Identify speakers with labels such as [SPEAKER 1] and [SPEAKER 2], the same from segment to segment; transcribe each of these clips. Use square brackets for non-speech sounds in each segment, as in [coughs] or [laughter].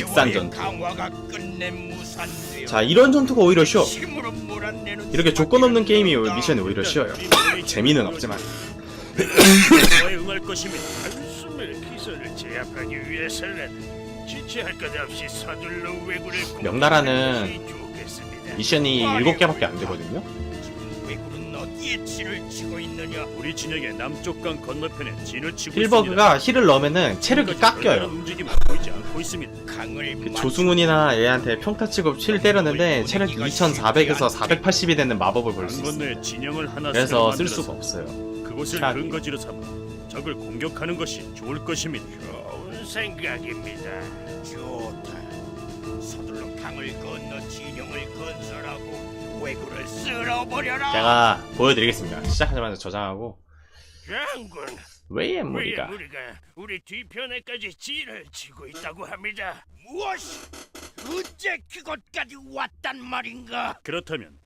[SPEAKER 1] 무산되어
[SPEAKER 2] 자 이런 전투가 오히려 쉬워. 이렇게 조건 없는 게임이 미션이. 오히려 쉬워요. [laughs] [laughs] 재미는 없지만. 명나라는. 미션이 7개밖에 안 되거든요
[SPEAKER 1] 어디에 진을 치고 있느냐
[SPEAKER 3] 우리 진영의 남쪽 강 건너편에 진을 치고
[SPEAKER 2] 힐버그가 힐을 넣으면은 체력이
[SPEAKER 3] 있습니다. 별다른
[SPEAKER 2] 깎여요
[SPEAKER 3] 움직임 보이지 않고 있습니다.
[SPEAKER 1] 강을
[SPEAKER 2] 그
[SPEAKER 1] 맞-
[SPEAKER 2] 조승훈이나 얘한테 평타 치고 힐 때렸는데 체력이 2400에서 480이 되는 마법을
[SPEAKER 3] 볼수강
[SPEAKER 2] 있어요
[SPEAKER 3] 건너에 진영을 하나
[SPEAKER 2] 그래서
[SPEAKER 3] 새로
[SPEAKER 2] 쓸
[SPEAKER 3] 만들어서
[SPEAKER 2] 수가 없어요
[SPEAKER 3] 그곳을. 근거지로 삼아 적을 공격하는 것이 좋을 것입니다. 좋은 생각입니다.
[SPEAKER 1] 좋다 서둘러 강을 건너 진영을 건설하고 왜구를 쓸어버려라.
[SPEAKER 2] 제가 보여드리겠습니다. 시작하자마자 저장하고.
[SPEAKER 3] 장군,
[SPEAKER 2] 왜의
[SPEAKER 3] 왜
[SPEAKER 2] 무리가?
[SPEAKER 3] 우리가? 우리 뒤편에까지 진을 치고 있다고 합니다.
[SPEAKER 1] 무엇이? 어째 그곳까지 왔단 말인가?
[SPEAKER 3] 그렇다면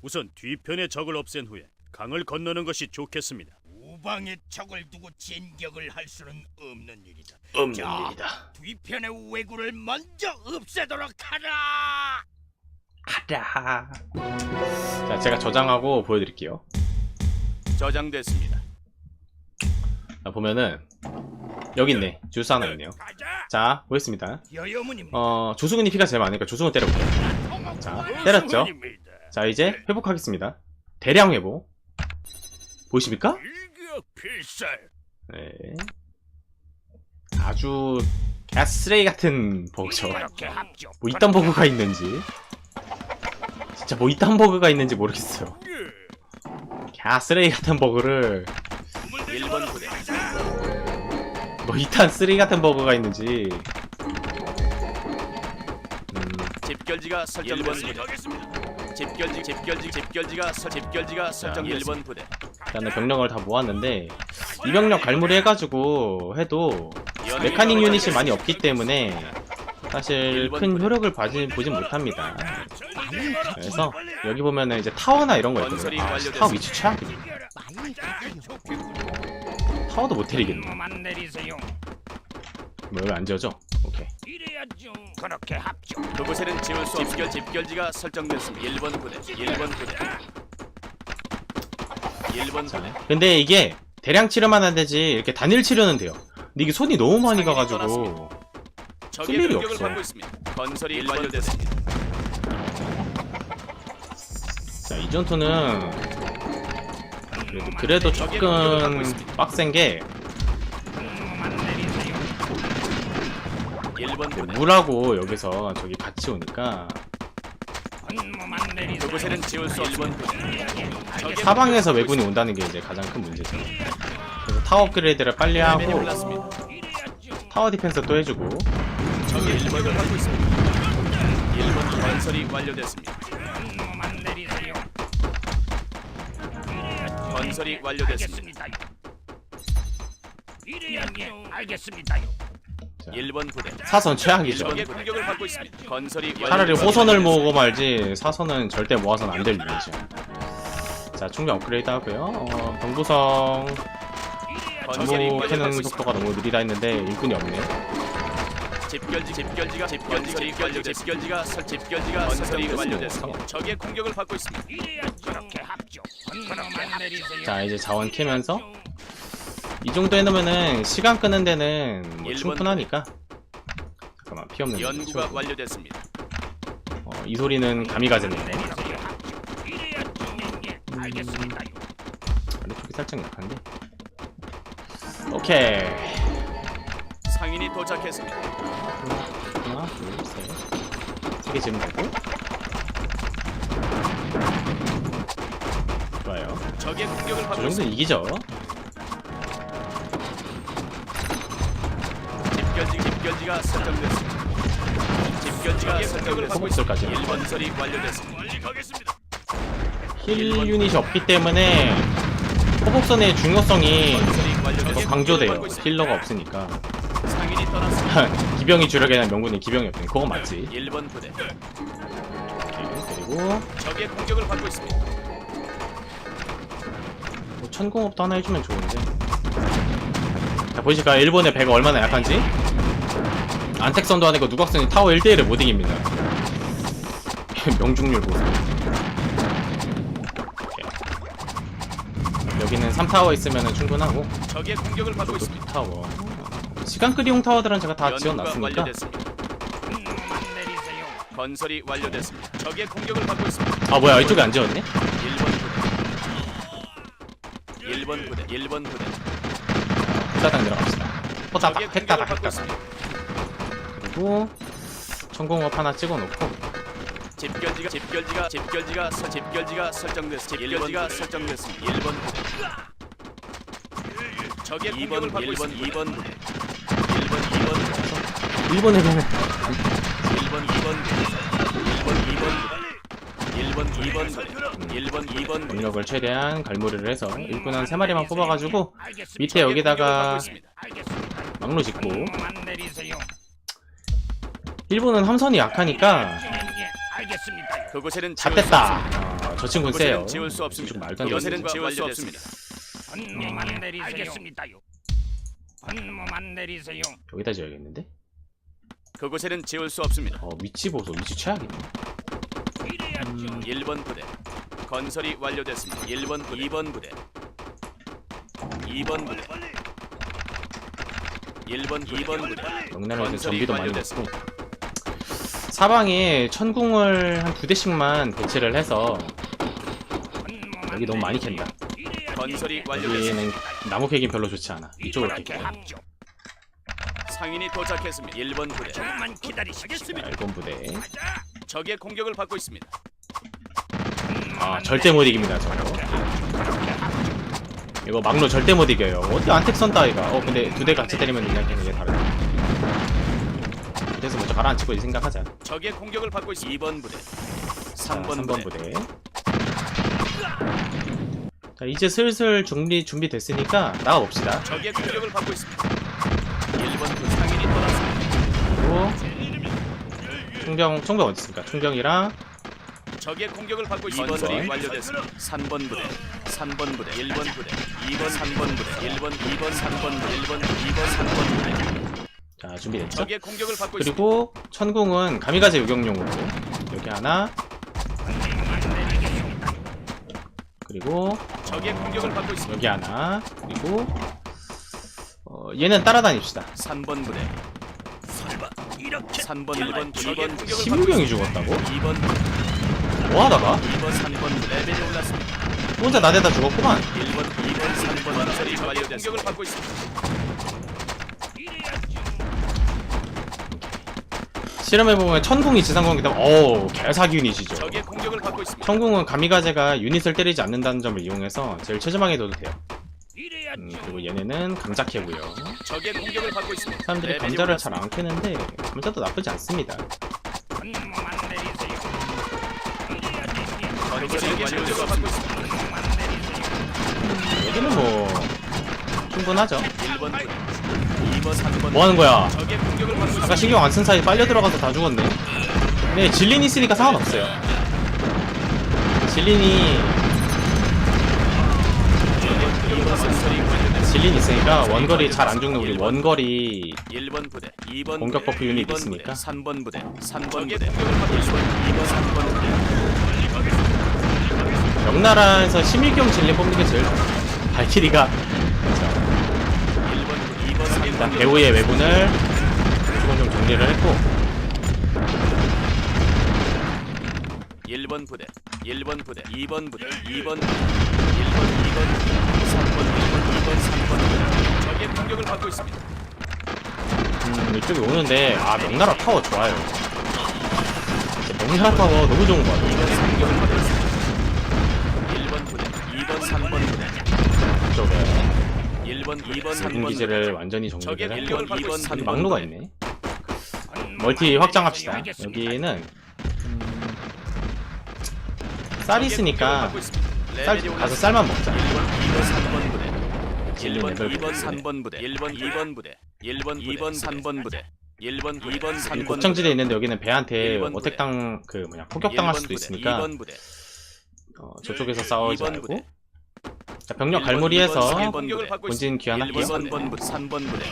[SPEAKER 3] 우선 뒤편의 적을 없앤 후에 강을 건너는 것이 좋겠습니다.
[SPEAKER 1] 우방의 적을 두고 진격을 할 수는 없는 일이다.
[SPEAKER 2] 없는
[SPEAKER 1] 자,
[SPEAKER 2] 일이다.
[SPEAKER 1] 뒤편의 왜구를 먼저 없애도록 하라
[SPEAKER 2] 하라 자 제가 저장하고 보여드릴게요.
[SPEAKER 4] 저장됐습니다.
[SPEAKER 2] 자 보면은 여기 있네. 주스 하나 있네요.
[SPEAKER 1] 가자.
[SPEAKER 2] 자 보겠습니다.
[SPEAKER 1] 여여문입니다.
[SPEAKER 2] 어 조승훈이 피가 제일 많으니까 조승훈 때려볼게요. 자 때렸죠. 자 이제 회복하겠습니다. 대량 회복. 보이십니까? 네. 아주 개쓰레기 같은 버그죠. 뭐 이딴 버그가 있는지 진짜 뭐 이딴 버그가 있는지 모르겠어요. 개쓰레기 같은 버그를.
[SPEAKER 4] 1번 부대,
[SPEAKER 2] 뭐 이딴 쓰레기 같은 버그가 있는지. 음,
[SPEAKER 4] 집결지가 설정됐습니다. 집결지, 집결지, 집결지가 설, 집결지가 설정 1번 부대.
[SPEAKER 2] 일단은 병력을 다 모았는데 이 병력 갈무리 해가지고 해도 메카닉 유닛이 많이 없기 때문에 사실 큰 효력을 보진 못합니다 그래서 여기 보면은 이제 타워나 이런 거 있거든요 아, 타워 위치 최악이네 타워도 못 때리겠네
[SPEAKER 1] 만 내리세요
[SPEAKER 2] 뭐 여기 안 지어져? 오케이
[SPEAKER 1] 이래야죠 그렇게 합죠
[SPEAKER 4] 그곳에는 지울 수 집결, 집결지가 설정됐습니다. 1번 부대, 1번 부대. 1번 부대.
[SPEAKER 2] 근데 이게 대량 치료만 안 되지 이렇게 단일 치료는 돼요 근데 이게 손이 너무 많이 가가지고
[SPEAKER 4] 적의
[SPEAKER 2] 일이
[SPEAKER 4] 공격을
[SPEAKER 2] 없어.
[SPEAKER 4] 받고 있습니다. 건설이 완료됐습니다.
[SPEAKER 2] 전투는 그래도, 그래도 조금 빡센 게
[SPEAKER 4] 1번 부대.
[SPEAKER 2] 물하고 여기서 저기 같이 오니까
[SPEAKER 1] 분모만 내리세요
[SPEAKER 4] 그곳에는 지울 수 1번 부대. 적의
[SPEAKER 2] 사방에서 왜군이 온다는 게 이제 가장 큰 문제죠. 그래서 타워 업그레이드를 빨리
[SPEAKER 4] 화면이
[SPEAKER 2] 하고. 타워 디펜스 또 해주고
[SPEAKER 4] 적의 1번을 받고 있습니다. 1번 건설이 완료됐습니다. 건설이 완료됐습니다.
[SPEAKER 1] 이래야죠 알겠습니다요
[SPEAKER 2] 자,
[SPEAKER 4] 1번 부대.
[SPEAKER 2] 사선 최악이죠.
[SPEAKER 4] 적의 공격을 받고 있습니다. 건설이
[SPEAKER 2] 차라리
[SPEAKER 4] 완료됐습니다.
[SPEAKER 2] 호선을 모으고 말지 사선은 절대 모아서는 안 될 일이죠. 자 충전 업그레이드 하고요. 어,
[SPEAKER 4] 건설이
[SPEAKER 2] 캐는
[SPEAKER 4] 완료받고
[SPEAKER 2] 속도가 너무 느리다 했는데 일꾼이 없네.
[SPEAKER 4] 집결지 집결지가 집결지 집결지 집결지가 설 집결지가 건설이 완료됐습니다. 적의 공격을 받고 있습니다.
[SPEAKER 1] 이래야죠 그렇게
[SPEAKER 2] 자 이제 자원 캐면서 이 정도 해놓으면은 시간 끄는 데는 뭐 충분하니까 잠깐만 피 없는 거
[SPEAKER 4] 연구가. 완료됐습니다.
[SPEAKER 2] 어, 이 소리는 가미가제네.
[SPEAKER 1] 알겠습니다요
[SPEAKER 2] 아래쪽이 살짝 약한데. 오케이.
[SPEAKER 4] 상인이 도착했습니다.
[SPEAKER 2] 하나, 둘, 셋. 세개 지으면 되고. 좋아요.
[SPEAKER 4] 적의 공격을
[SPEAKER 2] 저
[SPEAKER 4] 받고
[SPEAKER 2] 정도는
[SPEAKER 4] 있습니다.
[SPEAKER 2] 이기죠.
[SPEAKER 4] 집결지 집결지가 설정됐습니다. 집결지가 설정을 받고 있습니다.
[SPEAKER 2] 호복술까지.
[SPEAKER 4] 1번 설이 완료됐습니다.
[SPEAKER 3] 빨리 가겠습니다.
[SPEAKER 2] 힐 유닛이 없기 때문에 호복선의 중요성이
[SPEAKER 4] 건설이
[SPEAKER 2] 더
[SPEAKER 4] 완료됐습니다.
[SPEAKER 2] 강조돼요. 힐러가 없으니까.
[SPEAKER 4] 상인이 떠났습니다. [laughs]
[SPEAKER 2] 기병이 주력이 아니라 명분이 기병이 없으니 그거 맞지.
[SPEAKER 4] 1번 부대.
[SPEAKER 2] 오케이. 그리고
[SPEAKER 4] 적의 공격을 받고 있습니다.
[SPEAKER 2] 뭐 천공업도 하나 해주면 좋은데. 자 보이실까요? 일본의 배가 얼마나 약한지? 안택선도 아니고 누각선이 타워 1대1을 못 이깁니다. [laughs] 명중률 보세요. 여기는 3타워 있으면 충분하고
[SPEAKER 4] 적의 공격을 받고
[SPEAKER 2] 또
[SPEAKER 4] 있습니다.
[SPEAKER 2] 2타워 시간 끄리용 타워들은 제가 다 지어놨으니까
[SPEAKER 1] 내리세요.
[SPEAKER 4] 건설이 완료됐습니다. 적의 공격을 받고 있습니다.
[SPEAKER 2] 아 뭐야 이쪽에 안 지었네?
[SPEAKER 4] 1번 부대 1번 부대 1번 부대
[SPEAKER 2] 후다닥 내려갑시다 호다닥
[SPEAKER 4] 적의 공격을
[SPEAKER 2] 했다닥
[SPEAKER 4] 받고
[SPEAKER 2] 했다닥
[SPEAKER 4] 있습니다.
[SPEAKER 2] 그리고 천공업 하나 찍어놓고
[SPEAKER 4] 집결지가 집결지가 집결지가 설 집결지가 설정됐습니다. 집결지가 설정됐습니다. 1번 부대 적의 공격을 받고 있습니다. 2번 부대 1번 2번 부대
[SPEAKER 2] 일본에
[SPEAKER 4] 2번 부대 1번 2번 부대
[SPEAKER 2] 병력을 최대한 갈무리를 해서 일꾼 한 3마리만 뽑아가지고. 밑에 여기다가. 막로 짓고. 일본은 함선이 약하니까
[SPEAKER 1] 예, 알겠습니다.
[SPEAKER 4] 그곳에는 없습니다.
[SPEAKER 2] 잣됐다 아, 저 친구는 세요
[SPEAKER 4] 그곳에는 지울 수 없습니다.
[SPEAKER 2] 좀 말도 안 되는
[SPEAKER 4] 그곳에는 수 없습니다.
[SPEAKER 1] 내리세요.
[SPEAKER 2] 여기다 지어야겠는데?
[SPEAKER 4] 그곳에는 지울 수 없습니다.
[SPEAKER 2] 어 위치 보소 위치 최악이네
[SPEAKER 4] 1번 부대 건설이 완료됐습니다. 1번 부대 2번 부대 2번 부대 1번 2번 부대
[SPEAKER 2] 명나라에서 전비도 많이. 넣고 사방에 천궁을 한 두 대씩만 배치를 해서 여기 너무 많이 캔다
[SPEAKER 4] 건설이 완료됐습니다.
[SPEAKER 2] 여기는 나무 캐긴 별로 좋지 않아 이쪽으로
[SPEAKER 1] 합죠.
[SPEAKER 4] 상인이 도착했습니다. 1번 부대
[SPEAKER 1] 조금만 기다리시겠습니다.
[SPEAKER 2] 앨범 부대
[SPEAKER 4] 적의 공격을 받고 있습니다.
[SPEAKER 2] 아 절대 못 이깁니다 저거 이거 막로 절대 못 이겨요. 어디 안택선 따위가 어 근데 두 대 같이 때리면 그냥 걔는 게 다르다. 그래서 먼저 가라앉히고 생각하자.
[SPEAKER 4] 적의 공격을 받고 있습니다. 2번 부대. 3번,
[SPEAKER 2] 3번
[SPEAKER 4] 부대,
[SPEAKER 2] 부대. 자 이제 슬슬 준비 준비됐으니까 나가봅시다.
[SPEAKER 4] 적의 공격을 받고 있습니다. 1번 부대 상인이 떠났습니다.
[SPEAKER 2] 그리고 총병 총병 어디 있습니까? 총병이랑
[SPEAKER 4] 적의 공격을 받고 있습니다. 건설이
[SPEAKER 2] 번.
[SPEAKER 4] 완료됐습니다. 3번 부대 3번 부대 1번 부대 2번 3번 부대 1번 2번 3번 부대 1번 2번 3번 부대
[SPEAKER 2] 자 준비됐죠
[SPEAKER 4] 적의 공격을 받고 있습니다.
[SPEAKER 2] 그리고 천궁은 가미가제 요격용으로 여기 하나 그리고
[SPEAKER 4] 적의 공격을 받고 있습니다.
[SPEAKER 2] 여기 하나 그리고 어, 얘는 따라다닙시다
[SPEAKER 4] 3번 부대
[SPEAKER 1] 설마 이렇게
[SPEAKER 4] 3번 1번 2번 공격을 받고
[SPEAKER 2] 16명이
[SPEAKER 4] 있습니다.
[SPEAKER 2] 죽었다고?
[SPEAKER 4] 2번
[SPEAKER 2] 뭐하다가?
[SPEAKER 4] 2번 3번 부대 레벨이 올랐습니다.
[SPEAKER 2] 혼자 나대다 죽었구만
[SPEAKER 4] 1번 2번 3번 건설이 완료됐습니다. 공격을 받고 있습니다.
[SPEAKER 2] 실험해보면 천궁이 지상공이기 때문에 어우 개사기 유닛이죠
[SPEAKER 4] 적의 공격을 받고 있습니다.
[SPEAKER 2] 천궁은 가미가제가 유닛을 때리지 않는다는 점을 이용해서 제일 최저방에 둬도 돼요 음, 그리고 얘네는 감자캐고요
[SPEAKER 4] 적의 공격을 받고 있습니다.
[SPEAKER 2] 사람들이
[SPEAKER 4] 레벨이
[SPEAKER 2] 감자를 잘. 안 캐는데 감자도 나쁘지 않습니다 여기는 뭐 충분하죠
[SPEAKER 4] 1번 부대 2번 3번
[SPEAKER 2] 뭐 하는 거야
[SPEAKER 4] 적의 공격을 받고 있습니다.
[SPEAKER 2] 아까 신경 안 쓴 사이 빨려 들어가서 다 죽었네. 네, 진린이 있으니까 상관없어요. 진린이,
[SPEAKER 4] 2번 건설이 완료됐습니다.
[SPEAKER 2] 진린 있으니까 원거리 잘 안 죽는 우리 원거리
[SPEAKER 4] 1번 부대 2번
[SPEAKER 2] 공격 버프 유닛
[SPEAKER 4] 2번
[SPEAKER 2] 있으니까.
[SPEAKER 4] 부대, 3번 부대 3번 부대 공격을 받고 있습니다. 2번 3번 부대
[SPEAKER 2] 명나라에서 11경 진린 뽑는 게 제일 발키리가
[SPEAKER 4] 1번 부대 2번 3번
[SPEAKER 2] 일단 배우의 외군을 조금 좀 정리를 했고
[SPEAKER 4] 1번 부대 1번 부대 2번 부대 2번 1번 2번 3번 1번 2번 3번 부대 적의 공격을 받고 있습니다.
[SPEAKER 2] 음, 이쪽에 오는데 아 명나라 타워 좋아요. 명나라 타워 너무 좋은 것 같아요.
[SPEAKER 4] 2번 3번 부대
[SPEAKER 2] 이쪽에
[SPEAKER 4] 1번 2번
[SPEAKER 2] 외군
[SPEAKER 4] 3번 부대
[SPEAKER 2] 기지를 완전히
[SPEAKER 4] 적의
[SPEAKER 2] 정리를
[SPEAKER 4] 공격을
[SPEAKER 2] 했고
[SPEAKER 4] 받고
[SPEAKER 2] 여기
[SPEAKER 4] 있습니다.
[SPEAKER 2] 막루가 있네. 멀티 확장합시다. 여기는 음, 쌀이 있으니까 쌀 가서 쌀만 먹자.
[SPEAKER 4] 1번 2번 3번 부대. 1번
[SPEAKER 2] 레벨
[SPEAKER 4] 2번
[SPEAKER 2] 보고
[SPEAKER 4] 3번 부대. 1번 2번 부대. 1번 2번 3번 부대. 1번 2번 3번
[SPEAKER 2] 곡창지대에 있는데 여기는 배한테
[SPEAKER 4] 부대.
[SPEAKER 2] 어택당 그 뭐냐 폭격당할 수도 있으니까.
[SPEAKER 4] 2번 부대
[SPEAKER 2] 어, 저쪽에서 싸우지
[SPEAKER 4] 2번
[SPEAKER 2] 말고
[SPEAKER 4] 부대
[SPEAKER 2] 자, 병력 갈무리해서 본진. 귀환할게요.
[SPEAKER 4] 1번 3번 부대 3번 부대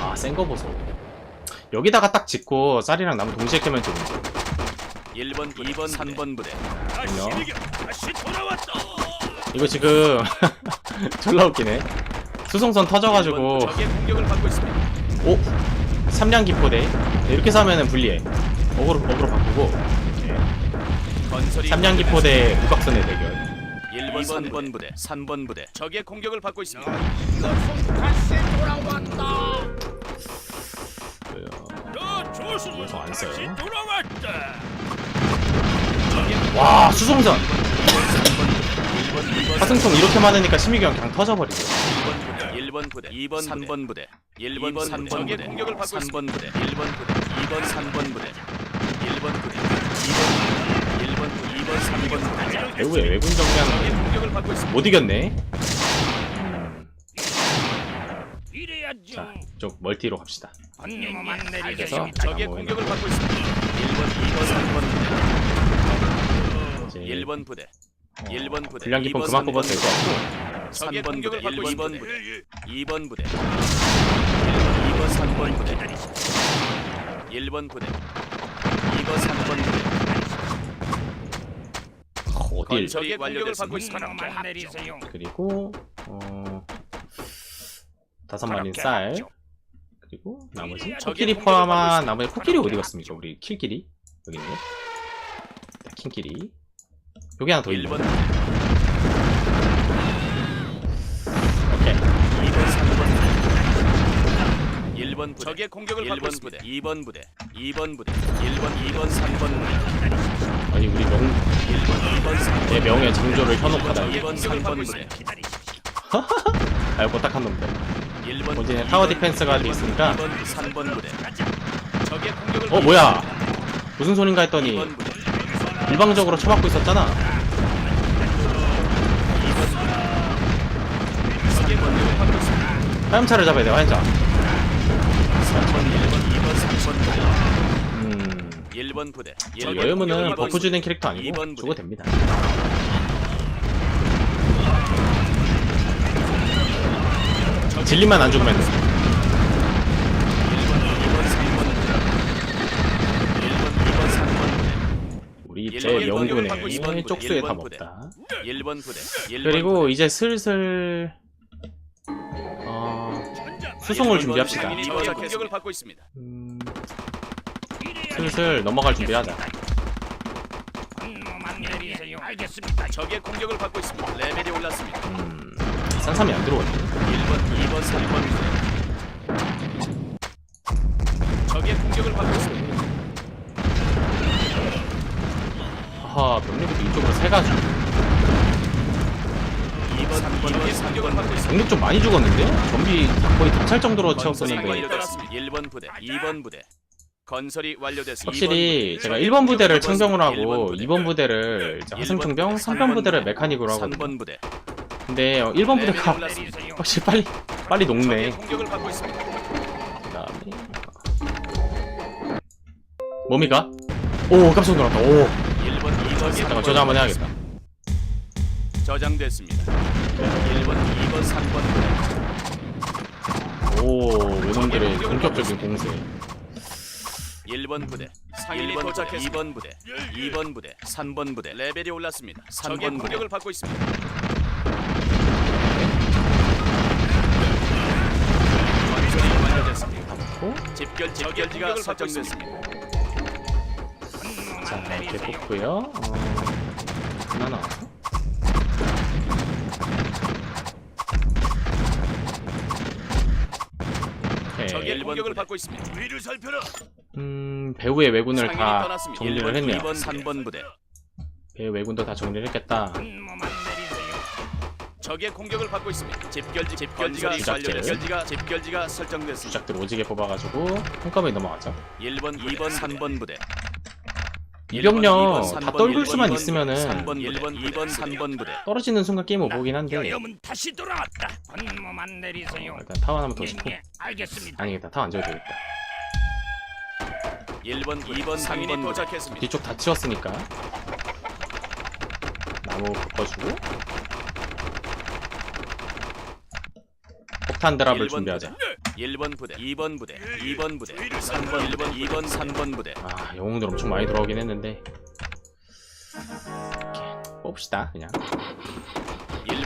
[SPEAKER 2] 와, 센거 보소. 여기다가 딱 짓고 쌀이랑 나무 동시에 캐면 좋은데.
[SPEAKER 4] 1번, 2번, 3번 부대.
[SPEAKER 3] 돌아왔다.
[SPEAKER 2] 이거 지금 [laughs] 졸라 웃기네. 수송선 터져가지고
[SPEAKER 4] 1번, 적의 공격을 받고 있습니다.
[SPEAKER 2] 오 삼량 기포대 네, 이렇게 사면은 불리해. 어그로 어그로 바꾸고 삼량 기포대 북각선의 대결.
[SPEAKER 4] 1번, 3번 부대, 3번 부대. 적의 공격을 받고 있습니다.
[SPEAKER 1] 다시 돌아왔다.
[SPEAKER 2] 그, 안 써요. 와 수송선
[SPEAKER 4] 1번, 2번,
[SPEAKER 2] 화승총 이렇게 많으니까 심의경 그냥 터져버리죠.
[SPEAKER 4] 1번 부대, 2번, 3번 부대, 1번, 3번 적의 공격을 받고 3번 부대, 1번 부대, 2번, 3번 부대, 1번 부대, 2번, 1번, 2번, 3번 부대.
[SPEAKER 2] 배우의 외군
[SPEAKER 4] 있습니다.
[SPEAKER 2] 못 이겼네. 음,
[SPEAKER 3] 이래야죠.
[SPEAKER 2] 자, 쪽 멀티로 갑시다. 그래서.
[SPEAKER 4] 적의 공격을 받고 있습니다. 1번, 2번, 3번 부대,
[SPEAKER 2] 이제
[SPEAKER 4] 1번 부대, 1번 부대,
[SPEAKER 2] 불량
[SPEAKER 4] 2번,
[SPEAKER 2] 그만
[SPEAKER 4] 3번
[SPEAKER 2] 뽑아도 될것 같고.
[SPEAKER 4] 적의
[SPEAKER 3] 3번
[SPEAKER 4] 공격을
[SPEAKER 3] 부대,
[SPEAKER 4] 받고
[SPEAKER 3] 1번
[SPEAKER 4] 2번
[SPEAKER 3] 부대.
[SPEAKER 4] 부대, 2번 부대, 1번, 2번, 3번 부대, 1번 부대, 2번, 3번 부대.
[SPEAKER 2] 어딜
[SPEAKER 4] 적의 공격을 받고
[SPEAKER 3] 음,
[SPEAKER 4] 있습니다.
[SPEAKER 1] 분노만 내리세요.
[SPEAKER 2] 그리고 어 다섯 마리 쌀. 그리고 나머지
[SPEAKER 4] 공격을
[SPEAKER 2] 포함한 나머지 코끼리 어디 갔습니까? 우리 킬끼리 여기 있네. 자, 킹끼리 여기 하나 더 있네.
[SPEAKER 4] 1번, 1번 [laughs] 부대. 적의 공격을 받고 있습니다. 2번 부대, 2번 부대, 1번, 2번, 3번 부대,
[SPEAKER 2] 아니 우리 명
[SPEAKER 4] 1번, 2번, 3번
[SPEAKER 2] 내 명예 정조를 현혹하다. 이거.
[SPEAKER 4] 공격을 받고 있습니다.
[SPEAKER 2] 알고 딱한 놈들.
[SPEAKER 4] 1번,
[SPEAKER 2] 본진에 타워 디펜스가 돼 있으니까.
[SPEAKER 4] 2번, 3번 부대. 적의 공격을
[SPEAKER 2] 어 뭐야? 무슨 소린가 했더니
[SPEAKER 4] 2번 부대.
[SPEAKER 2] 일방적으로 쳐맞고 있었잖아.
[SPEAKER 4] 적의 공격을 받고 있습니다.
[SPEAKER 2] 화염차를 잡아야 돼 화염차.
[SPEAKER 4] 3번, 1번, 2번, 3번 부대.
[SPEAKER 2] 음.
[SPEAKER 4] 1번 부대.
[SPEAKER 2] 이
[SPEAKER 4] 적의
[SPEAKER 2] 여유문은
[SPEAKER 4] 공격을
[SPEAKER 2] 버프 주는 캐릭터 아니고
[SPEAKER 4] 부대.
[SPEAKER 2] 죽어도 됩니다. 진리만 안 죽으면 돼.
[SPEAKER 4] 1번, 2번, 3번 부대. 1번, 2번, 3번 부대.
[SPEAKER 2] 우리
[SPEAKER 4] 일본
[SPEAKER 2] 제
[SPEAKER 4] 일본
[SPEAKER 2] 명군에
[SPEAKER 4] 일본 부대,
[SPEAKER 2] 쪽수에 다
[SPEAKER 4] 일본 부대.
[SPEAKER 2] 먹다.
[SPEAKER 4] 1번 부대. 1번
[SPEAKER 2] 그리고 이제 슬슬 어, 수송을 준비합시다.
[SPEAKER 4] 2번 공격을 받고 있습니다.
[SPEAKER 2] 음, 슬슬 넘어갈 준비하자.
[SPEAKER 1] 분노만 내리세요. 알겠습니다.
[SPEAKER 4] 적의 공격을 받고 있습니다. 레벨이 올랐습니다.
[SPEAKER 2] 음, 산삼이 안 들어오네.
[SPEAKER 4] 1번, 2번, 3번 부대. 적의 공격을 받고 있습니다.
[SPEAKER 2] 하하, 병력이 이쪽으로 세가지고
[SPEAKER 4] 공격을 받고 있습니다.
[SPEAKER 2] 병력 좀 많이 죽었는데? 좀비 거의 다찰 정도로 채웠더니
[SPEAKER 4] 건설이
[SPEAKER 2] 이거
[SPEAKER 4] 완료됐습니다. 1번 부대, 2번 부대. 건설이 완료됐습니다.
[SPEAKER 2] 확실히
[SPEAKER 4] 2번 부대.
[SPEAKER 2] 제가 1번 부대를
[SPEAKER 4] 부대,
[SPEAKER 2] 하고
[SPEAKER 4] 일번 부대.
[SPEAKER 2] 2번 부대를 이제 화승청병,
[SPEAKER 4] 일번
[SPEAKER 2] 3번 부대를
[SPEAKER 4] 부대.
[SPEAKER 2] 메카닉으로 하거든요.
[SPEAKER 4] 3번 부대.
[SPEAKER 2] 근데 어, 1번
[SPEAKER 4] 레벨이
[SPEAKER 2] 부대가. 확실히 빨리 빨리 녹네.
[SPEAKER 4] 적의 공격을 받고 있습니다.
[SPEAKER 2] 그다음에 몸이가? 오 깜짝 놀랐다. 오
[SPEAKER 4] 1번, 2번,
[SPEAKER 2] 잠깐 저장 한번 해야겠다.
[SPEAKER 4] 저장됐습니다. 1번, 2번, 3번 부대.
[SPEAKER 2] 오 외놈들의 본격적인 공세.
[SPEAKER 4] 1번 부대. 상인이 도착했습니다. 2번 부대. 2번 부대. 3번 부대. 레벨이 올랐습니다. 3번 공격을 받고 있습니다. 건설이 완료됐습니다.
[SPEAKER 2] 고
[SPEAKER 4] 집결 집결지가 설정됐습니다.
[SPEAKER 2] 자 이렇게 뽑고요. 어, 하나 나왔어?
[SPEAKER 4] 적의
[SPEAKER 2] 오케이.
[SPEAKER 4] 공격을 받고 있습니다.
[SPEAKER 3] 위를 살펴라.
[SPEAKER 2] 음 배우의 왜군을
[SPEAKER 4] 상인이
[SPEAKER 2] 다
[SPEAKER 4] 떠났습니다.
[SPEAKER 2] 정리를
[SPEAKER 4] 1번,
[SPEAKER 2] 했네요.
[SPEAKER 4] 2번, 3번 부대.
[SPEAKER 2] 배우 왜군도 다 정리를 했겠다.
[SPEAKER 4] 적의 공격을 받고 있습니다. 집결지 집결지가. 완료됐습니다. 집결지가 집결지가 설정됐습니다.
[SPEAKER 2] 주작들 오지게 뽑아가지고 한꺼번에 넘어가죠.
[SPEAKER 4] 1번, 2번, 3번 부대.
[SPEAKER 2] 이병력 다 떨굴
[SPEAKER 4] 1번,
[SPEAKER 2] 수만
[SPEAKER 4] 2번,
[SPEAKER 2] 있으면은
[SPEAKER 4] 3번, 1번, 2번, 3번 부대.
[SPEAKER 2] 떨어지는 순간 게임 오버긴 한데
[SPEAKER 1] 여염은 다시 돌아왔다. 내리세요.
[SPEAKER 2] 어, 일단 타워 하나만 더 짓고
[SPEAKER 1] 예, 예, 알겠습니다.
[SPEAKER 2] 아니겠다 타워 안 지어도 되겠다
[SPEAKER 4] 1번, 2번, 3번 도착했습니다.
[SPEAKER 2] 뒤쪽 다 치웠으니까 나무 바꿔주고 폭탄 드랍을
[SPEAKER 4] 1번
[SPEAKER 2] 준비하자.
[SPEAKER 4] 1번 부대 2번 부대 2번 부대 3번 1번 2번 3번 부대.
[SPEAKER 2] 아 영웅들 엄청 많이 들어오긴 했는데. 이렇게 뽑읍시다 그냥.
[SPEAKER 4] 1번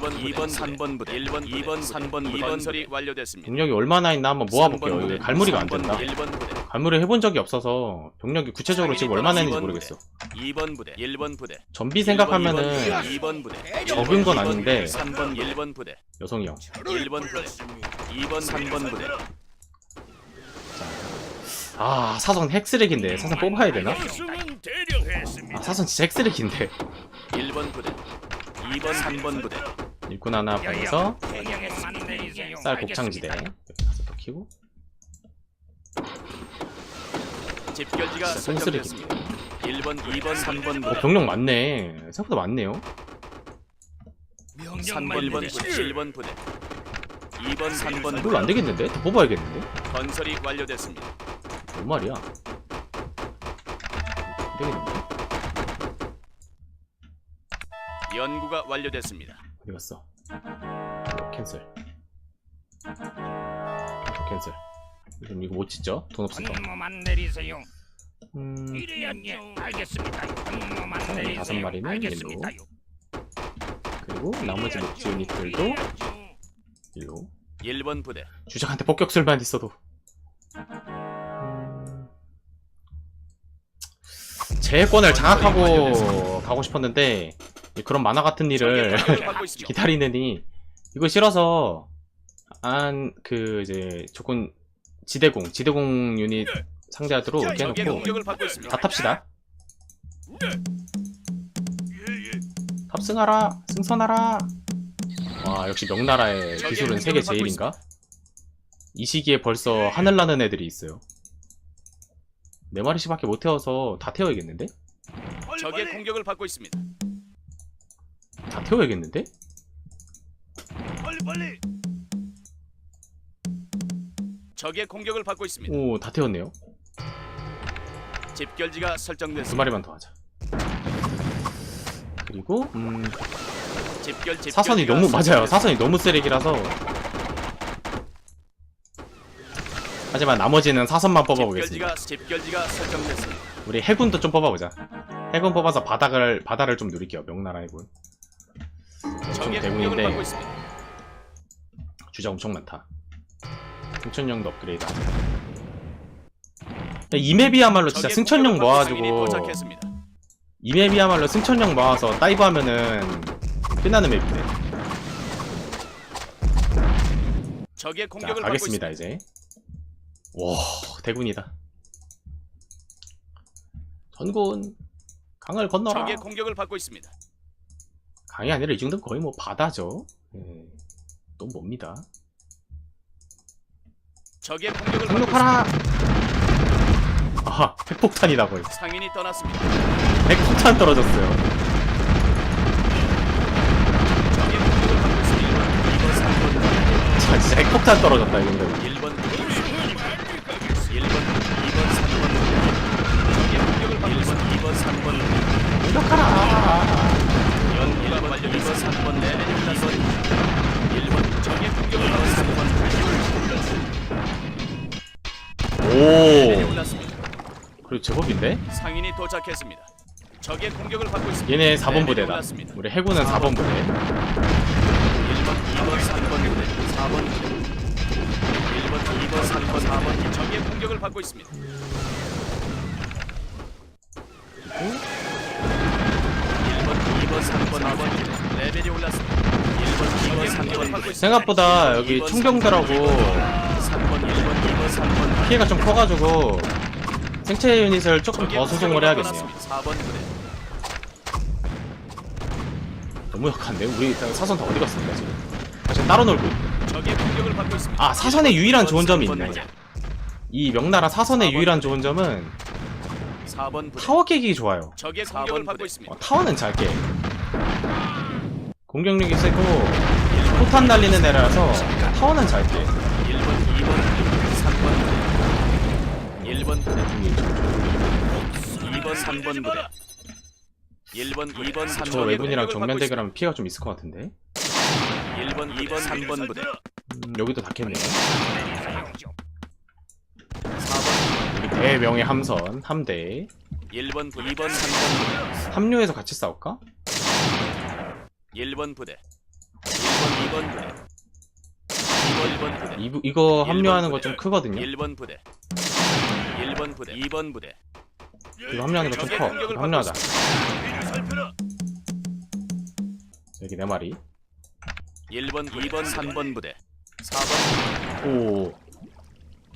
[SPEAKER 4] 2번 3번 부대 1번 2번 3번 부대. 건설이 완료됐습니다.
[SPEAKER 2] 병력이 얼마나 있나 한번 모아볼게요.
[SPEAKER 4] 부대,
[SPEAKER 2] 갈무리가 안 된다.
[SPEAKER 4] 부대, 1번 부대.
[SPEAKER 2] 갈무리 해본 적이 없어서 병력이 구체적으로 지금 얼마나 있는지 모르겠어.
[SPEAKER 4] 2번 부대 1번 부대.
[SPEAKER 2] 전비 생각하면은
[SPEAKER 4] 2번 부대.
[SPEAKER 2] 적은 건 아닌데
[SPEAKER 4] 3번 1번 부대
[SPEAKER 2] 여성이 형.
[SPEAKER 4] 1번 부대 2번 3번 부대.
[SPEAKER 2] 아 사선 핵쓰레기인데 사선 뽑아야 되나? 아 사선 진짜 핵쓰레기인데.
[SPEAKER 4] 1번 부대 2번 3번 부대
[SPEAKER 2] 일꾼 하나 보내서. 쌀 곡창지대. 여기 가서 또 키고.
[SPEAKER 4] 집결지가
[SPEAKER 2] 진짜 똥쓰레기.
[SPEAKER 4] 설정됐습니다. 1번 2번 3번
[SPEAKER 2] 어 병력 많네. 생각보다 많네요.
[SPEAKER 4] 3번 1번 부대 1번 부대 2번 3번
[SPEAKER 2] 이걸로
[SPEAKER 4] 부대
[SPEAKER 2] 안 되겠는데? 더 뽑아야겠는데?
[SPEAKER 4] 건설이 완료됐습니다.
[SPEAKER 2] 뭔 말이야? 안 되겠는데?
[SPEAKER 4] 연구가 완료됐습니다
[SPEAKER 2] 이거 캔슬 이거 캔슬 그럼 이거 못 짓죠? 돈 없을까?
[SPEAKER 1] 분노만 내리세요.
[SPEAKER 2] 음...
[SPEAKER 1] 이래야 예, 알겠습니다. 분노만
[SPEAKER 2] 다섯
[SPEAKER 1] 내리세요.
[SPEAKER 2] 마리는
[SPEAKER 1] 알겠습니다요.
[SPEAKER 2] 그리고 나머지 목지 유닛들도 일로
[SPEAKER 4] 1번 부대
[SPEAKER 2] 주작한테 폭격술만 있어도 음... 제해권을 장악하고 가고 싶었는데 그런 만화 같은 일을 [laughs] 기다리느니 이거 싫어서 안 그 이제 조건 지대공 지대공 유닛 상대하도록 이렇게 해놓고
[SPEAKER 4] 공격을 받고 있습니다.
[SPEAKER 2] 다 탑시다. 탑승하라 승선하라. 와 역시 명나라의 기술은 세계 제일인가? 이 시기에 벌써 하늘 나는 애들이 있어요. 네 마리씩밖에 못 태워서 다 태워야겠는데?
[SPEAKER 4] 적의 공격을 받고 있습니다
[SPEAKER 2] 다 태워야겠는데?
[SPEAKER 3] 빨리 빨리.
[SPEAKER 4] 적의 공격을 받고 있습니다
[SPEAKER 2] 오 다 태웠네요
[SPEAKER 4] 집결지가
[SPEAKER 2] 두
[SPEAKER 4] 설정됐습니다
[SPEAKER 2] 마리만 더 하자 그리고 음
[SPEAKER 4] 집결
[SPEAKER 2] 사선이
[SPEAKER 4] 집결지가
[SPEAKER 2] 너무 맞아요. 사선이 너무 쓰레기라서. 하지만 나머지는 사선만 뽑아보겠습니다.
[SPEAKER 4] 집결지가 집결지가 설정됐습니다
[SPEAKER 2] 우리 해군도 좀 뽑아보자. 해군 뽑아서 바닥을 바다를 좀 누릴게요. 명나라 해군. 대군인데
[SPEAKER 4] 있습니다
[SPEAKER 2] 주자 엄청 많다. 승천령도 업그레이드. 하자. 이 맵이야말로 진짜 승천령 모아가지고. 이 맵이야말로 승천령 모아서 다이브 하면은 끝나는 맵인데.
[SPEAKER 4] 적의
[SPEAKER 2] 자
[SPEAKER 4] 공격을 받고
[SPEAKER 2] 가겠습니다
[SPEAKER 4] 있습니다
[SPEAKER 2] 이제 와 대군이다 전군 강을 건너라
[SPEAKER 4] 적의 공격을 받고 있습니다
[SPEAKER 2] 강이 아니라 이 정도면 거의 뭐 바다죠. 예, 너무 멉니다?
[SPEAKER 4] 적의 공격을
[SPEAKER 2] 상륙하라. 아하 핵폭탄이다 거의
[SPEAKER 4] 상인이 떠났습니다.
[SPEAKER 2] 핵폭탄 떨어졌어요.
[SPEAKER 4] 적의 공격을 받고 있습니다. 1번 3번
[SPEAKER 2] 자 진짜 핵폭탄 떨어졌다 이 정도면
[SPEAKER 4] 1번 1번 2번 3번. 적의 공격을 받고 있습니다. 2번 3번
[SPEAKER 2] 공격하라
[SPEAKER 4] 연기가 완료 2번 3번 네 2번 1번 적의 공격을 받고 있습니다 3번
[SPEAKER 2] 오
[SPEAKER 4] 올랐습니다
[SPEAKER 2] 그리고 제법인데
[SPEAKER 4] 상인이 도착했습니다 적의 공격을 받고 있습니다
[SPEAKER 2] 얘네 4번
[SPEAKER 4] 레벨이
[SPEAKER 2] 부대다
[SPEAKER 4] 올랐습니다.
[SPEAKER 2] 우리 해군은 4번 부대
[SPEAKER 4] 1번, 2번, 3번 부대, 4번 부대. 1번, 2번, 3번, 4번 적의 공격을 받고 있습니다. 1번, 2번, 3번, 4번 부대. 레벨이 올랐습니다. 1번, 2번, 3번 받고 있습니다.
[SPEAKER 2] 생각보다 여기
[SPEAKER 4] 2번,
[SPEAKER 2] 총병들하고
[SPEAKER 4] 3번, 1번, 2번, 3번
[SPEAKER 2] 피해가 좀 커가지고 생체 유닛을 조금 더
[SPEAKER 4] 공격을
[SPEAKER 2] 해야겠네요
[SPEAKER 4] 받고 있습니다. 4번 부대.
[SPEAKER 2] 너무 약한데? 우리 사선 다 어디 갔습니까 지금? 아, 지금 따로 놀고. 아 사선의 유일한
[SPEAKER 4] 1번,
[SPEAKER 2] 좋은 점이
[SPEAKER 4] 3번
[SPEAKER 2] 있네. 이 명나라 사선의 유일한. 좋은 점은
[SPEAKER 4] 4번 부대.
[SPEAKER 2] 타워 깨기 좋아요 어. 타워는 잘 깨 공격력이 세고 포탄 날리는 애라서 타워는 잘깨
[SPEAKER 4] 1번, 2번, 3번 부대. 1번 부대. 2번, 3번 부대. 1번, 2번, 3번
[SPEAKER 2] 저 외군이랑 정면 대결하면 피해가 좀 있을 것 같은데
[SPEAKER 4] 1번, 2번, 3번 부대.
[SPEAKER 2] 음, 여기도 닿겠네요.
[SPEAKER 1] 내리세요.
[SPEAKER 4] 4번
[SPEAKER 2] 여기 대명의 함선 함대
[SPEAKER 4] 1번 부대 2번 3번
[SPEAKER 2] 합류해서 같이 싸울까?
[SPEAKER 4] 부대 1번 부대 1번 2번 부대 2번 1번 부대
[SPEAKER 2] 이, 이거 합류하는 거
[SPEAKER 4] 부대.
[SPEAKER 2] 좀 크거든요.
[SPEAKER 4] 1번 부대 1번 부대 2번 부대
[SPEAKER 2] 이거 합류하는 거 좀 커.
[SPEAKER 4] 받고
[SPEAKER 2] 합류하자. 여기 네 마리.
[SPEAKER 4] 1번 2번 3번 부대 4번
[SPEAKER 2] 오.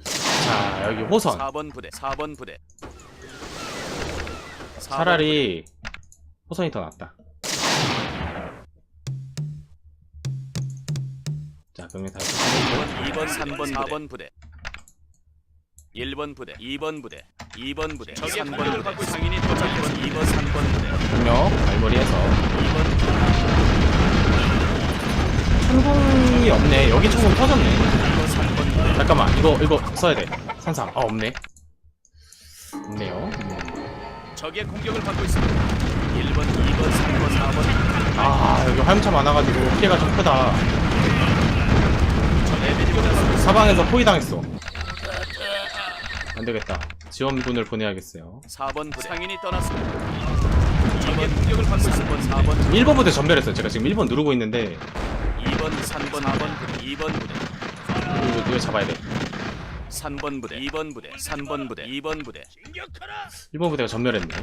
[SPEAKER 2] 자 여기 호선.
[SPEAKER 4] 4번 부대 4번 부대 4번
[SPEAKER 2] 차라리 호선이 더 낫다. 자, 그러면 다시
[SPEAKER 4] 2번 3번 4번 부대 1번 부대 2번 부대 2번 부대 3번 부대 상인이 도착해서 2번 3번 부대
[SPEAKER 2] 공격 갈머리해서
[SPEAKER 4] 2번
[SPEAKER 2] 천궁이 없네. 여기 천궁 터졌네.
[SPEAKER 4] 2번 3번 부대
[SPEAKER 2] 잠깐만, 이거 이거 써야 돼. 산삼. 아 없네. 없네요. 음.
[SPEAKER 4] 적의 공격을 받고 있습니다 1번 2번 3번 4번
[SPEAKER 2] 아 여기 화염차 많아가지고 피해가 좀 크다.
[SPEAKER 4] 적의 공격을 받고 있습니다
[SPEAKER 2] 사방에서 포위 당했어. 안 되겠다. 지원군을 보내야겠어요.
[SPEAKER 4] 4번 부대 상인이 떠났습니다 적의 공격을 받고 있습니다 4번
[SPEAKER 2] 1번 부대 전멸했어요. 제가 지금 1번 누르고 있는데
[SPEAKER 4] 2번 3번 4번 부대 2번 부대
[SPEAKER 2] 이거, 이거 잡아야 돼.
[SPEAKER 4] 3번 부대 2번 부대 3번 부대 2번 부대
[SPEAKER 1] 진격하라.
[SPEAKER 2] 1번 부대가 전멸했네.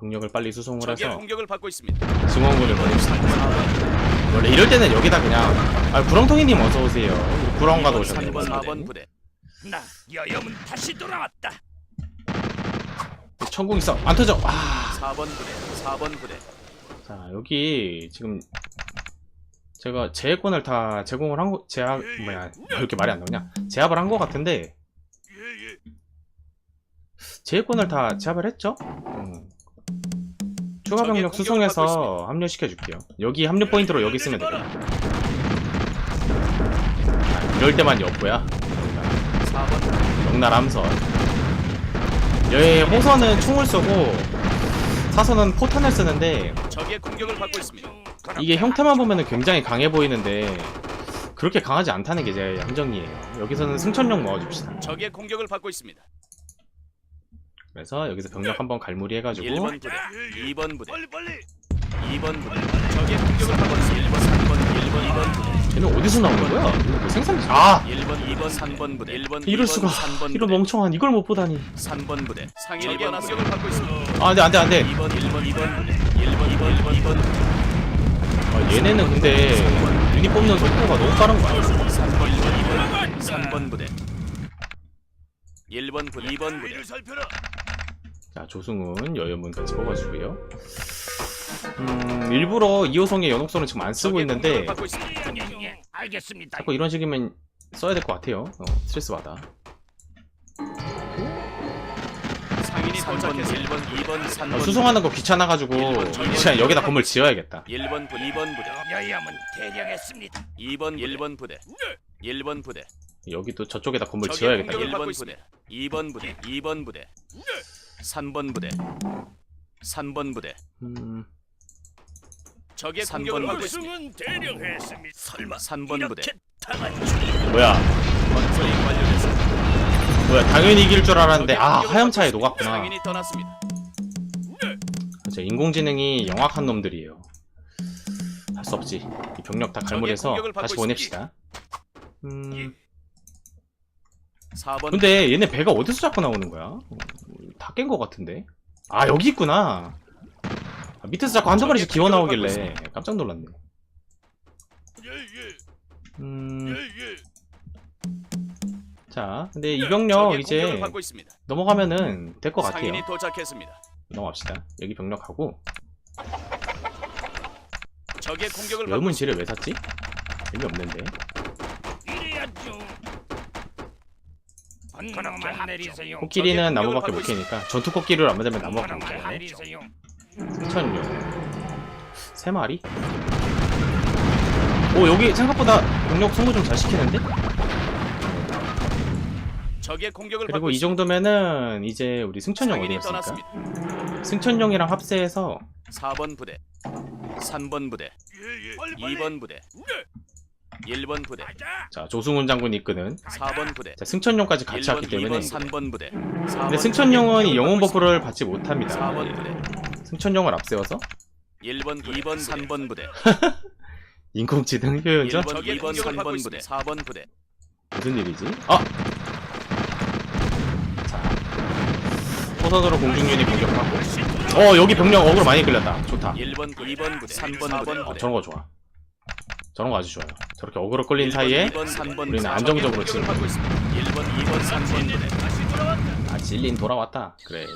[SPEAKER 2] 병력을 빨리 수송을
[SPEAKER 4] 적의
[SPEAKER 2] 해서
[SPEAKER 4] 공격을 받고 있습니다
[SPEAKER 2] 증원군을 보냅시다.
[SPEAKER 4] 4번
[SPEAKER 2] 원래 이럴 때는 여기다 그냥 아 구렁텅이님 어서 오세요. 우리 구렁가도
[SPEAKER 4] 2번
[SPEAKER 2] 오셨네요.
[SPEAKER 4] 3번 4번 부대
[SPEAKER 1] 나 여염은 다시 돌아왔다.
[SPEAKER 2] 천궁 있어. 안 터져. 아.
[SPEAKER 4] 4번 부대 4번 부대
[SPEAKER 2] 자 여기 지금 제가 제해권을 다 제공을 한 거, 제압 뭐야 왜 이렇게 말이 안 나오냐? 제압을 한 거 같은데
[SPEAKER 3] 예예.
[SPEAKER 2] 제해권을 다 제압을 했죠? 음. 추가 병력 수송해서 합류시켜 줄게요. 여기 합류 포인트로 여기 쓰면 되거든. 이럴 때만 여포야.
[SPEAKER 4] 4번
[SPEAKER 2] 영날 함선. 여기 호선은 총을 쏘고 사선은 포탄을 쓰는데
[SPEAKER 4] 적의 공격을 받고 있습니다
[SPEAKER 2] 이게 형태만 보면은 굉장히 강해 보이는데 그렇게 강하지 않다는 게 제 함정이에요. 여기서는 승천력 모아줍시다.
[SPEAKER 4] 적의 공격을 받고 있습니다
[SPEAKER 2] 그래서 여기서 병력 한번 갈무리 해가지고
[SPEAKER 4] 1번 부대 2번 부대
[SPEAKER 3] 빨리 빨리.
[SPEAKER 4] 2번 부대 적의 공격을 받고 있습니다 1번 3번 1번 2번 부대
[SPEAKER 2] 쟤는 어디서 나오는 거야? 이거 뭐 생산 아
[SPEAKER 4] 1번 2번 3번 부대 1번
[SPEAKER 2] 이럴
[SPEAKER 4] 2번,
[SPEAKER 2] 수가
[SPEAKER 4] 3번
[SPEAKER 2] 이런 멍청한 이걸 못 보다니
[SPEAKER 4] 3번 부대 상인이 공격을 받고 있습니다
[SPEAKER 2] 아 안돼 안돼 안돼
[SPEAKER 4] 2번 1번 2번 부대 1번 2번 1번 2번
[SPEAKER 2] 아, 얘네는 근데 유닛 뽑는 속도가 너무 빠른 거야
[SPEAKER 4] 3번 1번 2번 3번 부대 1번 부대 2번 부대.
[SPEAKER 2] 자 조승훈 여여문 같이 뽑아주고요. 음 일부러 2호성의 연옥선을 지금 안 쓰고 있는데
[SPEAKER 4] 있습니다
[SPEAKER 1] 예, 알겠습니다.
[SPEAKER 2] 자꾸 이런 식이면 써야 될 것 같아요. 어, 스트레스 받아.
[SPEAKER 4] 상인이 도착해서 1번 2번 3번
[SPEAKER 2] 어, 수송하는 거 귀찮아가지고 그냥 여기다 건물 지어야겠다.
[SPEAKER 4] 1번 부대 2번 부대.
[SPEAKER 1] 여염은 대령했습니다.
[SPEAKER 4] 2번 1번 부대. 1번 부대.
[SPEAKER 2] 여기 또 저쪽에다 건물
[SPEAKER 4] 적의
[SPEAKER 2] 지어야겠다.
[SPEAKER 4] 공격을
[SPEAKER 2] 그냥.
[SPEAKER 4] 받고 있습니다. 2번 부대. 2번 부대 3번 부대. 3번 부대.
[SPEAKER 2] 음,
[SPEAKER 4] 적의 공격을 받고 있습니다.
[SPEAKER 3] 우승은 대령했습니다. 설마
[SPEAKER 4] 3번 부대
[SPEAKER 3] 이렇게 당한 줄이.
[SPEAKER 2] 뭐야?
[SPEAKER 4] 건설이 완료됐습니다.
[SPEAKER 2] 뭐야 당연히 이길 줄 알았는데 아
[SPEAKER 4] 있습니다.
[SPEAKER 2] 녹았구나.
[SPEAKER 4] 상인이 떠났습니다.
[SPEAKER 2] 진짜 인공지능이 영악한 놈들이에요. 할 수 없지. 이 병력 다 갈무리해서
[SPEAKER 4] 공격을 받고
[SPEAKER 2] 다시. 보냅시다. 음.
[SPEAKER 4] 4번
[SPEAKER 2] 근데 얘네 배가 어디서 자꾸 나오는 거야 다깬거 같은데 아 여기 있구나 아, 밑에서 자꾸 한두 마리씩 기어 나오길래 깜짝 놀랐네. 음. 자, 근데 이 병력
[SPEAKER 4] 적의
[SPEAKER 2] 이제 넘어가면은 될 것 같아요. 넘어갑시다. 여기 병력하고
[SPEAKER 4] 적의 공격을 받고
[SPEAKER 2] 여문
[SPEAKER 4] 있습니다
[SPEAKER 2] 지를 왜 샀지? 의미 없는데.
[SPEAKER 1] 이래야죠. 번거로만 내리세요.
[SPEAKER 2] 코끼리는
[SPEAKER 4] 적의
[SPEAKER 2] 나무밖에 못 캐니까 전투 코끼리를 안 맞으면 나무밖에 못 캐네.
[SPEAKER 1] 내리세요.
[SPEAKER 2] 승천요. 세 마리? 오 여기 생각보다 병력 소모 좀 잘 시키는데? 그리고 이 정도면은 이제 우리 승천용 어디?
[SPEAKER 4] 떠났습니다
[SPEAKER 2] 승천용이랑 합세해서
[SPEAKER 4] 4번 부대 3번 부대
[SPEAKER 3] 예예. 빨리 빨리.
[SPEAKER 4] 2번 부대 1번 부대
[SPEAKER 2] 자! 조승훈 장군이 이끄는
[SPEAKER 4] 4번 부대
[SPEAKER 2] 자, 승천용까지 같이
[SPEAKER 4] 1번,
[SPEAKER 2] 왔기 때문에
[SPEAKER 4] 2번, 3번 부대
[SPEAKER 2] 근데 승천용은 이 영웅 버프를 받지 못합니다.
[SPEAKER 4] 4번 부대.
[SPEAKER 2] 승천용을 앞세워서?
[SPEAKER 4] 1번 2번 3번 부대. [laughs]
[SPEAKER 2] 인공지능
[SPEAKER 4] 1번 2번 3번 부대 4번 부대.
[SPEAKER 2] 무슨 일이지? 아! 자 호선으로 공중윤이 공격하고. 어 여기 병력 어그로 많이 끌렸다. 좋다.
[SPEAKER 4] 1번 2번 부대 3번 부대.
[SPEAKER 2] 어, 저런 거 좋아 저런 거 아주 좋아요. 저렇게 어그로 끌린 사이에
[SPEAKER 4] 2번 3번
[SPEAKER 2] 우리는 안정적으로
[SPEAKER 4] 지금 받고 있습니다. 1번 2번 3번. 부대
[SPEAKER 2] 아 진린 돌아왔다. 그래.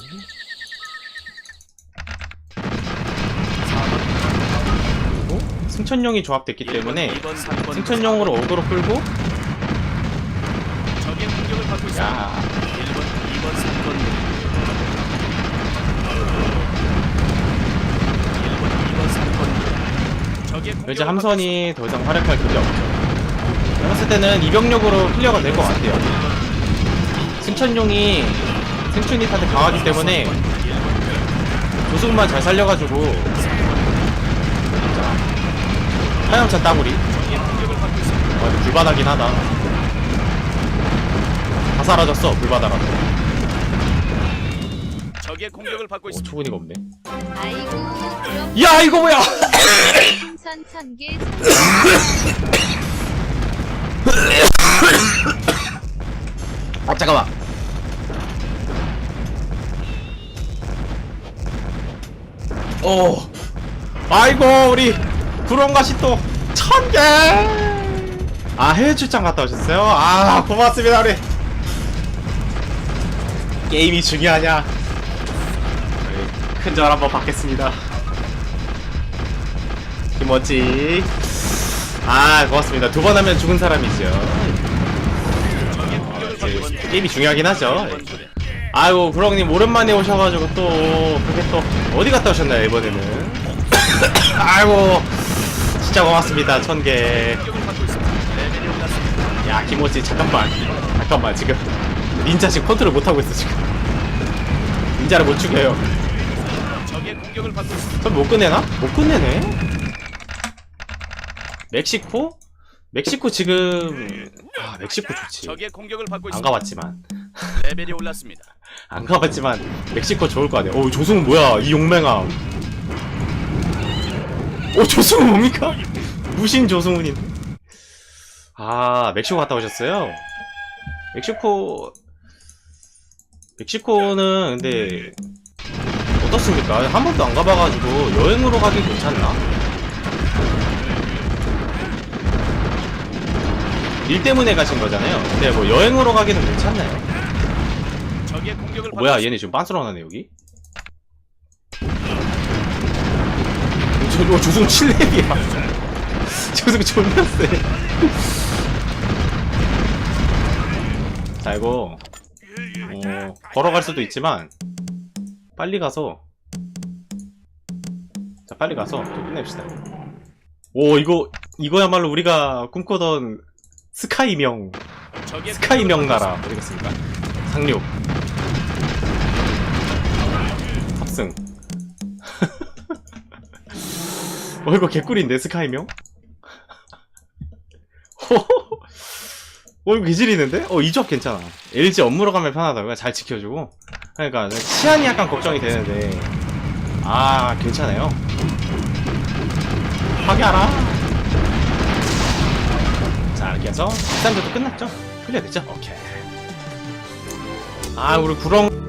[SPEAKER 2] 그리고 승천용이 조합됐기 때문에
[SPEAKER 4] 2번 3번.
[SPEAKER 2] 승천용으로 어그로 끌고
[SPEAKER 4] 적의 공격을 받고 있습니다.
[SPEAKER 2] 야 이제 함선이 더 이상 활약할 그게 없죠. 제가 봤을 때는 이병력으로 클리어가 될 것 같아요. 승천용이 승춘이한테 강하기 때문에 조승만 잘 살려가지고. 자 하영찬 따구리. 아 근데 불바다긴 하다. 다 사라졌어 불바다라서
[SPEAKER 4] 적의 공격을 받고
[SPEAKER 2] 오
[SPEAKER 4] 있습니다.
[SPEAKER 2] 초근이가 없네. 야 이거 뭐야 [laughs]
[SPEAKER 5] 선 천개
[SPEAKER 2] 아 잠깐만. 오. 아이고 우리 구렁가시 또 천개. 아 해외 출장 갔다 오셨어요? 아 고맙습니다 우리. 게임이 중요하냐? 큰절 한번 받겠습니다 김어찌 아 고맙습니다 두 번 하면 죽은 사람이죠 예, 게임이 중요하긴 하죠.
[SPEAKER 4] 1번 부대
[SPEAKER 2] 아이고 구렁님 오랜만에 오셔가지고 또 그게 또 어디 갔다 오셨나요 이번에는? [coughs] 아이고 진짜 고맙습니다 천 개. 야 김호지 잠깐만 잠깐만 지금 닌자 지금 컨트롤 못 하고 있어 지금. 닌자를 못 죽여요.
[SPEAKER 4] 적의 공격을 받고 있습니다
[SPEAKER 2] 전못 끝내나? 못 끝내네. 멕시코? 멕시코 지금 아 멕시코 좋지.
[SPEAKER 4] 적의 공격을 받고
[SPEAKER 2] 안
[SPEAKER 4] 있습니다
[SPEAKER 2] 가봤지만.
[SPEAKER 4] 레벨이 올랐습니다 [laughs]
[SPEAKER 2] 안 가봤지만 멕시코 좋을 거 아니야. 오 조승우 뭐야 이 용맹함. 오 조승우 뭡니까? 무신 조승우님. 아 멕시코 갔다 오셨어요? 멕시코 멕시코는 근데 어떻습니까? 한 번도 안 가봐가지고 여행으로 가기 괜찮나? 일 때문에 가신 거잖아요. 근데 뭐 여행으로 가기는 괜찮나요?
[SPEAKER 4] 적의 공격을 받고
[SPEAKER 2] 뭐야
[SPEAKER 4] 있습니다.
[SPEAKER 2] 얘네 지금 빤스러 나네 여기 저, 어, 조승 7렙이야 조승 존나 세 자 이거 어, 걸어갈 수도 있지만 빨리 가서 자 빨리 가서 좀 끝냅시다 오 이거 이거야말로 우리가 꿈꾸던 스카이명. 스카이명 나라. 어디겠습니까 상륙. 탑승. [laughs] 어 이거 개꿀인데 스카이명? [laughs] 어 이거 개질이는데? 어 이 조합 괜찮아. LG 업무로 가면 편하다고요? 잘 지켜주고. 그러니까 치안이 약간 걱정이 되는데. 아 괜찮아요. 파괴하라. 자 이렇게 해서 13조도 끝났죠? 클리어 됐죠? 오케이 아 우리 구렁